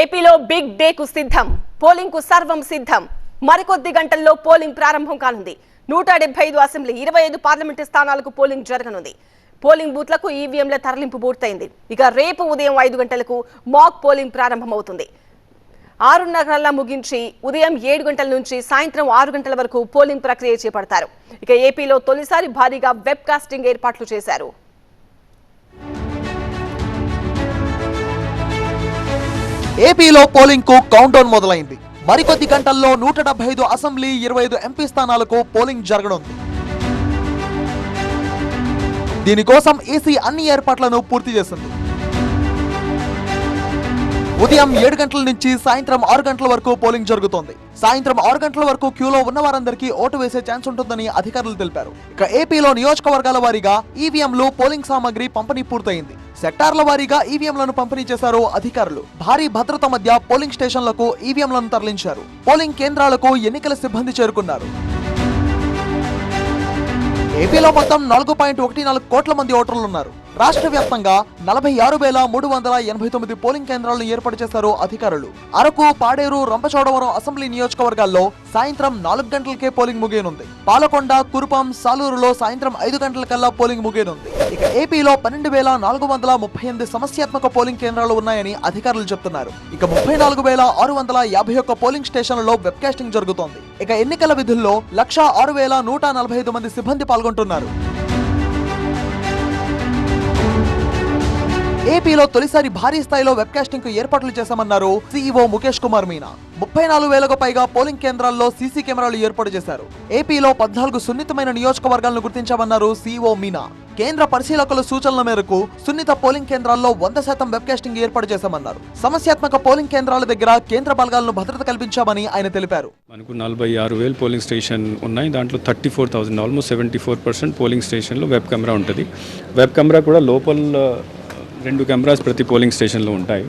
ఏపీలో big day కు సిద్ధం పోలింగ్కు సర్వం సిద్ధం. మరికొద్ది గంటల్లో పోలింగ్ ప్రారంభం కానుంది. నూట డెబ్బై ఐదు అసెంబ్లీ ఇరవై ఐదు పార్లమెంటు స్థానాలకు పోలింగ్ జరగనుంది. పోలింగ్ బూత్లకు ఈవీఎంల తరలింపు పూర్తయింది. ఇక రేపు ఉదయం ఐదు గంటలకు మాక్ పోలింగ్ ప్రారంభమవుతుంది. ఆరున్నరల్లా ముగించి ఉదయం ఏడు గంటల నుంచి సాయంత్రం ఆరు గంటల వరకు పోలింగ్ ప్రక్రియ చేపడతారు. ఇక ఏపీలో తొలిసారి భారీగా వెబ్ కాస్టింగ్ ఏర్పాట్లు చేశారు. ఏపీలో పోలింగ్కు కౌంట్ డౌన్ మొదలైంది. మరికొద్ది గంటల్లో నూట డెబ్బై ఐదు అసెంబ్లీ ఇరవై ఐదు ఎంపీ స్థానాలకు పోలింగ్ జరగనుంది. దీనికోసం ఈసీ అన్ని ఏర్పాట్లను పూర్తి చేసింది. ఉదయం ఏడు గంటల నుంచి సాయంత్రం ఆరు గంటల వరకు పోలింగ్ జరుగుతోంది. సాయంత్రం ఆరు గంటల వరకు క్యూలో ఉన్న వారందరికీ ఓటు వేసే ఛాన్స్ ఉంటుందని అధికారులు తెలిపారు. ఇక ఏపీలో నియోజకవర్గాల వారీగా ఈవీఎంలు పోలింగ్ సామాగ్రి పంపిణీ పూర్తయింది. సెక్టార్ల వారీగా ఈవీఎంలను పంపిణీ చేశారు అధికారులు. భారీ భద్రత మధ్య పోలింగ్ స్టేషన్లకు ఈవీఎంలను తరలించారు. పోలింగ్ కేంద్రాలకు ఎన్నికల సిబ్బంది చేరుకున్నారు. ఏపీలో మొత్తం నాలుగు పాయింట్ ఒకటి నాలుగు కోట్ల మంది ఓటర్లు ఉన్నారు. రాష్ట్ర వ్యాప్తంగా నలభై ఆరు వేల మూడు వందల ఎనభై తొమ్మిది పోలింగ్ కేంద్రాలను ఏర్పాటు చేశారు అధికారులు. అరకు పాడేరు రంపచోడవరం అసెంబ్లీ నియోజకవర్గాల్లో సాయంత్రం నాలుగు గంటలకే పోలింగ్ ముగియనుంది. పాలకొండ కురుపం సాలూరులో సాయంత్రం ఐదు గంటలకల్లా పోలింగ్ ముగియనుంది. ఇక ఏపీలో పన్నెండు వేల నాలుగు వందల ముప్పై ఎనిమిది సమస్యాత్మక పోలింగ్ కేంద్రాలు ఉన్నాయని అధికారులు చెప్తున్నారు. ఇక ముప్పై నాలుగు వేల ఆరు వందల యాభై ఒక్క పోలింగ్ స్టేషన్లలో వెబ్కాస్టింగ్ జరుగుతోంది. ఇక ఎన్నికల విధుల్లో లక్ష ఆరు వేల నూట నలభై ఐదు మంది సిబ్బంది పాల్గొంటున్నారు. ఏపీలో తొలిసారి భారీ స్థాయిలో వెబ్కాస్టింగ్కు ఏర్పాట్లు చేశామన్నారు సీఈఓ ముఖేష్ కుమార్ మీనా. ముప్పై నాలుగు వేలకు పైగా పోలింగ్ కేంద్రాల్లో సీసీ కెమెరాలు ఏర్పాటు చేశారు. ఏపీలో పద్నాలుగు సున్నితమైన నియోజకవర్గాలను గుర్తించామన్నారు సీఈఓ మీనా. కేంద్ర పరిశీలకుల సూచనల మేరకు సున్నిత పోలింగ్ కేంద్రాల్లో వంద శాతం వెబ్కాస్టింగ్ ఏర్పాటు చేశామన్నారు. సమస్యాత్మక పోలింగ్ కేంద్రాల దగ్గర కేంద్ర బలగాలను భద్రత కల్పించామని ఆయన తెలిపారు. మనకు నలభై ఆరు వేలు పోలింగ్ స్టేషన్ ఉన్నాయి. దాంట్లో thirty four thousand almost seventy four percent polling స్టేషన్లో వెబ్ కెమెరా ఉంటుంది. వెబ్ కెమెరా కూడా లోపల రెండు కెమెరాస్ ప్రతి పోలింగ్ స్టేషన్లో ఉంటాయి.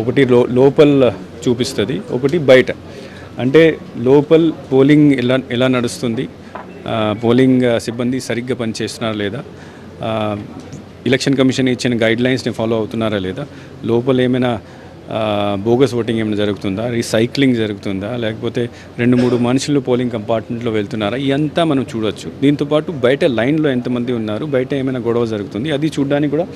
ఒకటి లో లోపల చూపిస్తుంది ఒకటి బయట. అంటే లోపల పోలింగ్ ఎలా ఎలా నడుస్తుంది పోలింగ్ సిబ్బంది సరిగ్గా పనిచేస్తున్నారా లేదా ఎలక్షన్ కమిషన్ ఇచ్చిన గైడ్లైన్స్ని ఫాలో అవుతున్నారా లేదా లోపల ఏమైనా బోగస్ ఓటింగ్ ఏమైనా జరుగుతుందా రీసైక్లింగ్ జరుగుతుందా లేకపోతే రెండు మూడు మనుషులు పోలింగ్ కంపార్ట్మెంట్లో వెళ్తున్నారా ఇదంతా మనం చూడొచ్చు. దీంతోపాటు బయట లైన్లో ఎంతమంది ఉన్నారు బయట ఏమైనా గొడవ జరుగుతుంది అది చూడడానికి కూడా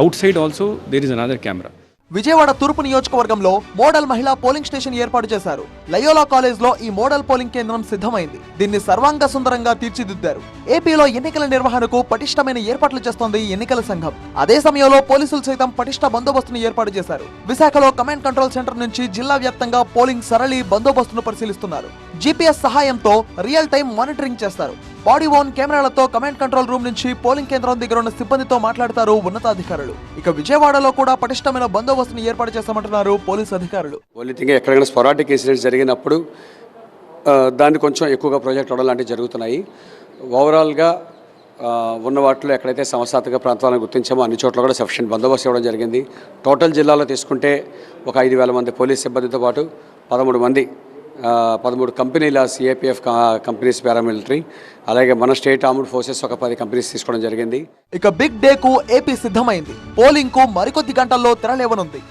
outside also there is another camera Vijayawada తూర్పు నియోజకవర్గంలో మోడల్ మహిళా పోలింగ్ స్టేషన్ ఏర్పాటు చేశారు. లయోలా కాలేజ్లో ఈ మోడల్ పోలింగ్ కేంద్రం సిద్ధమైంది. దీన్ని సర్వాంగ సుందరంగా తీర్చిదిద్దారు. ఏపీలో ఎన్నికల నిర్వహణకు పటిష్టమైన ఏర్పాట్లు చేస్తోంది ఎన్నికల సంఘం. అదే సమయంలో పోలీసులు సైతం పటిష్ట బందోబస్తును ఏర్పాటు చేశారు. విశాఖలో కమాండ్ కంట్రోల్ సెంటర్ నుంచి జిల్లా వ్యాప్తంగా పోలింగ్ సరళి బందోబస్తును పరిశీలిస్తున్నారు. జీపీఎస్ సహాయంతో రియల్ టైం మానిటరింగ్ చేస్తారు. బాడీ ఓన్ కెమెరాలతో కమాండ్ కంట్రోల్ రూమ్ నుంచి పోలింగ్ కేంద్రం దగ్గర ఉన్న సిబ్బందితో మాట్లాడతారు ఉన్నతాధికారులు. ఇక విజయవాడలో కూడా పటిష్టమైన బందోబస్తుని ఏర్పాటు చేస్తామంటున్నారు పోలీసు అధికారులు. ఎక్కడైనా స్పొరాటిక్ ఇన్సిడెంట్స్ జరిగినప్పుడు దాన్ని కొంచెం ఎక్కువగా ప్రాజెక్ట్ అవడం లాంటివి జరుగుతున్నాయి. ఓవరాల్గా ఉన్న వాటిలో ఎక్కడైతే సమస్యాత్మక ప్రాంతాలను గుర్తించామో అన్ని చోట్ల కూడా సఫిషియెంట్ బందోబస్తు ఇవ్వడం జరిగింది. టోటల్ జిల్లాలో తీసుకుంటే ఒక ఐదు వేల మంది పోలీస్ సిబ్బందితో పాటు పదమూడు మంది పదమూడు కంపెనీల సిఏపిఎఫ్ కంపెనీస్ పారామిలిటరీ అలాగే మన స్టేట్ ఆర్మ్డ్ ఫోర్సెస్ ఒక పది కంపెనీస్ తీసుకోవడం జరిగింది. ఇక బిగ్ డే కు ఏపీ సిద్ధమైంది. పోలింగ్కు మరికొద్ది గంటల్లో తెరలేవనుంది.